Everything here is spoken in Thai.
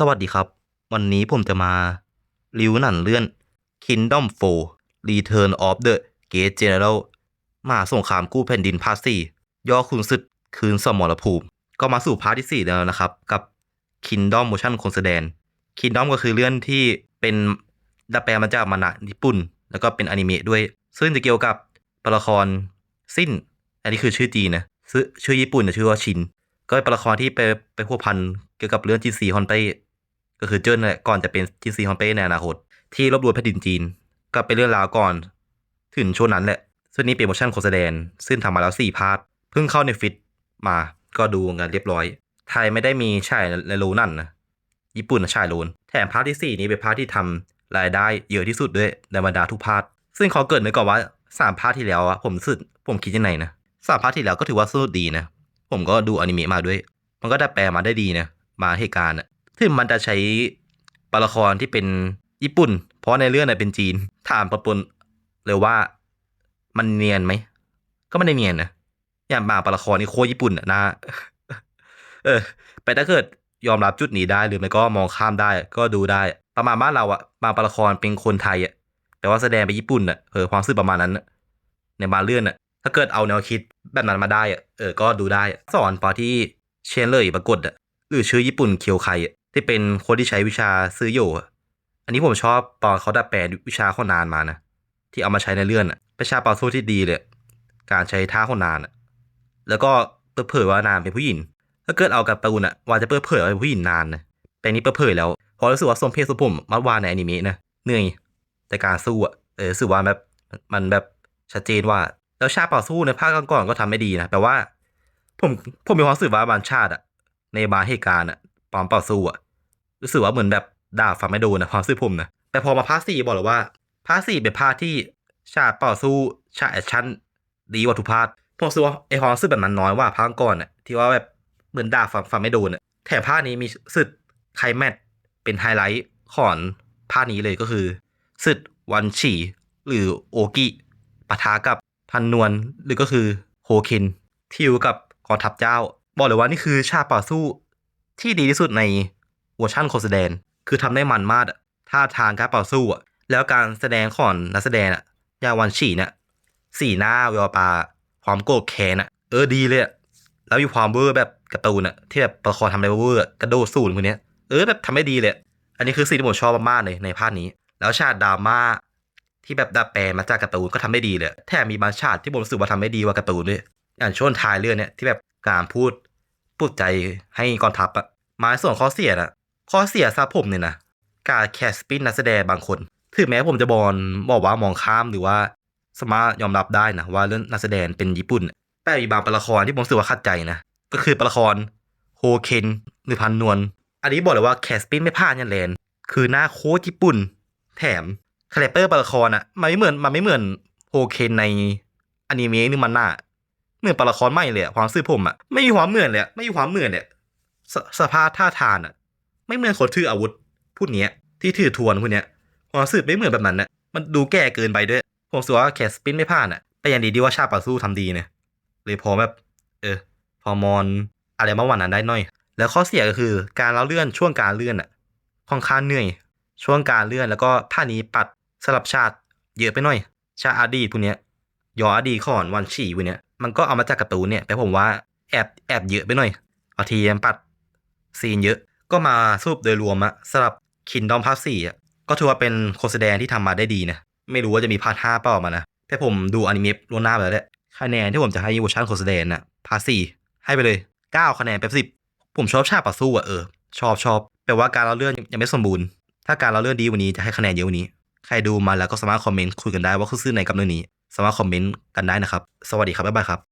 สวัสดีครับ วันนี้ผมจะมารีวิวหนังเรื่อง Kingdom 4 Return of the Great General มาสงครามกู้แผ่นดินภาค4ย่อคุณศึกคืนสมรภูมิ ก็มาสู่พาร์ทที่ 4 แล้วนะครับ กับ Kingdom Motion คนแสดง Kingdom ก็คือเรื่องที่เป็นดัดแปลงมาจากมันะญี่ปุ่น แล้วก็เป็นอนิเมะด้วย ซึ่งจะเกี่ยวกับตัวละครสิ้น อันนี้คือชื่อจีนนะชื่อชื่อญี่ปุ่นนะชื่อว่าชิน ก็เป็นตัวละครที่ไปไปพัวพันเกี่ยวกับเรื่องจีซีฮอนเต้ ก็คือเจิ้นแหละก่อนจะเป็นจีซีฮอนเต้ในอนาคต ที่รบรวมแผ่นดินจีน ก็เป็นเรื่องราวก่อน ถึงช่วงนั้นแหละ ซึ่งนี่เป็นโมชั่นโฆษณาซึ่งทำมาแล้วสี่พาร์ทเพิ่งเข้าในฟิตมา ก็ดูกันเรียบร้อย ไทยไม่ได้มีฉายในโลนั่นนะ ญี่ปุ่นนะฉายโลน แถมพาร์ทที่สี่นี้เป็นพาร์ทที่ทำรายได้เยอะที่สุดด้วยในบรรดาทุกพาร์ท ซึ่งขอเกิดไว้ก่อนว่าสามพาร์ทที่แล้วอะผมสึกผมคิดยังไงนะสามพาร์ทที่แล้วก็ถือว่าสนุกดีนะ ผมก็ดูอนิเมะมาด้วย มันก็ไดัดแปลมาได้ดีนะ มาเหตุการณ์อะ ถึงมันจะใช้ตัวละครที่เป็นญี่ปุ่น เพราะในเรื่องน่ะเป็นจีน ถามประปนเลยว่ามันเนียนไหม ก็ไม่ได้เนียนนะอย่างบางตัวละครนี่โคญี่ปุ่นนะเออแต่ถ้าเกิดยอมรับจุดนี้ได้หรือไม่ก็มองข้ามได้ ก็ดูได้ ประมาณบ้านเราอะบางตัวละครเป็นคนไทยอะแต่ว่าแสดงเป็นญี่ปุ่นอะเออความรู้สึกประมาณนั้นในบางเรื่องอะถ้าเกิดเอาแนวคิดแบบนั้นมาได้อะเออก็ดูได้ สอนปอที่เชนเลยปรากฏอะหรือชื่อญี่ปุ่นเคียวไคอะ ที่เป็นคนที่ใช้วิชาซื้อโยอันนี้ผมชอบตอนเขาดัดแปลงวิชาข้อนานมานะที่เอามาใช้ในเรื่องอะเป็นชาปาโซที่ดีเลย การใช้ท่าข้อนานอะแล้วก็เปิดเผยว่านานเป็นผู้หญิงถ้าเกิดเอากับตูนอะว่าจะเปิดเผยว่าเป็นผู้หญิงนานนะแต่นี้เปิดเผยแล้วพราะรู้สึกว่าสมเพศสมผมมัดวานในอนิเมะนะเหนื่อยแต่การสู้อะเออรู้สึกว่าแบบมันแบบชัดเจนว่าแล้วชาติต่อสู้ในภาคก่อนๆก็ทำไม่ดีนะแปลว่า ผมผมมีความรู้สึกว่าบางชาติอะในบางเหตุการณ์อะตอนต่อสู้อะ รู้สึกว่าเหมือนแบบด่าฟังไม่โดนนะความรู้สึกผมนะแต่พอมาภาคสี่บอกเลยว่าภาคสี่เป็นภาคที่ชาติต่อสู้ชาติแอคชั่นดีกว่าทุกภาคผมรู้สึกว่าไอความรู้สึกแบบนั้นน้อยว่าภาคก่อนอะที่ว่าแบบเหมือนด่าฟังฟังไม่โดนอะแถมภาคนี้มีสึกไคลแมทเป็นไฮไลท์ของภาคนี้เลยก็คือสึกวันฉีหรือโอกิปะทะกับพันนวลหรือก็คือโฮเคนทิวกับกองทัพเจ้า บอกเลยว่านี่คือฉากต่อสู้ที่ดีที่สุดใน เวอร์ชันโคสแดนคือทำได้มันมากอะท่าทางการต่อสู้อะแล้วการแสดงของนักแสดงอะย่าวันฉีเนี่ยสีหน้าเวลปาความโกรธแค้นอะเออดีเลยอะแล้วมีความเวอร์แบบการ์ตูนอะที่แบบประคองทำได้เวอร์อกระโดดสูนคนเนี้ยเออแบบทำได้ดีเลย อันนี้คือสิ่งที่ผมชอบมากๆเลยในภาคนี้ แล้วฉากดราม่าที่แบบดัดแปลงมาจากการ์ตูนก็ทำได้ดีเลยแถมมีบางฉากที่ผมรู้สึกว่าทำได้ดีกว่าการ์ตูนด้วยอย่างช่วงท้ายเรื่องเนี่ยที่แบบการพูดปลุกใจให้กองทัพอะมาส่วนข้อเสียนะ ข้อเสียซาผมเนี่ยนะการแคสปิ้นนักแสดงบางคน ถึงแม้ผมจะบอลบอกว่ามองข้ามหรือว่าสามารถยอมรับได้นะว่าเรื่องนักแสดงเป็นญี่ปุ่น แต่มีบางตัวละครที่ผมรู้สึกว่าขัดใจนะ ก็คือตัวละครโฮเคนหรือพันนวลอันนี้บอกเลยว่าแคสปิ้นไม่พลาดยันแลนคือหน้าโคตรญี่ปุ่น แถมคาแรคเตอร์ตัวละครอะมันไม่เหมือนมันไม่เหมือนโฮเคนในอนิเมะนี่มันหน่ะเหมือนตัวละครใหม่เลยความซื่อผมอะไม่มีความเหมือนเลยไม่มีความเหมือนเลยสสภาพท่าทางอะ ไม่เหมือนคนถืออาวุธพูดเนี้ย ที่ถือทวนพวกเนี้ยความรู้สึกไม่เหมือนแบบนั้นนะมันดูแก่เกินไปด้วยผมสึกว่าแคสปินไม่พลาดอะแต่อย่างดีที่ว่าชาติต่อสู้ทำดีเนี่ยเลยพอแบบ เออ พอมอนอะไรเมื่อวันนั้นได้น่อย แล้วข้อเสียก็คือการเล่าเลื่อนช่วงการเลื่อนอะค่อนข้างเหนื่อย ช่วงการเลื่อนแล้วก็ท่านี้ปัดสลับชาติเยอะไปหน่อย ชาติอดีตพวกเนี้ยย้อนอดีตก่อนวันฉี่พวกเนี้ยมันก็เอามาจากการ์ตูนเนี่ยแต่ผมว่าแอบแอบเยอะไปหน่อยบางทีมันปัดซีนเยอะ ก็มาสรุปโดยรวมอะสำหรับคินดอมพาร์ทสี่อะก็ถือว่าเป็นโคสแดงที่ทำมาได้ดีนะ ไม่รู้ว่าจะมีพาร์ทห้าเปล่าออกมานะ แต่ผมดูอนิเมะล่วงหน้าไปแล้วแหละคะแนนที่ผมจะให้เวอร์ชันโคสแดงน่ะพาร์ทสี่ให้ไปเลยเก้าคะแนนเป๊ปสิบผมชอบฉากต่อสู้อะเออชอบชอบแปลว่าการเล่าเรื่องยังไม่สมบูรณ์ ถ้าการเราเรื่องดีวันนี้จะให้คะแนนเยอะวันนี้ ใครดูมาแล้วก็สามารถคอมเมนต์คุยกันได้ว่าคือซื่อในกับเรื่องนี้ สามารถคอมเมนต์กันได้นะครับ สวัสดีครับบ๊ายบายครับ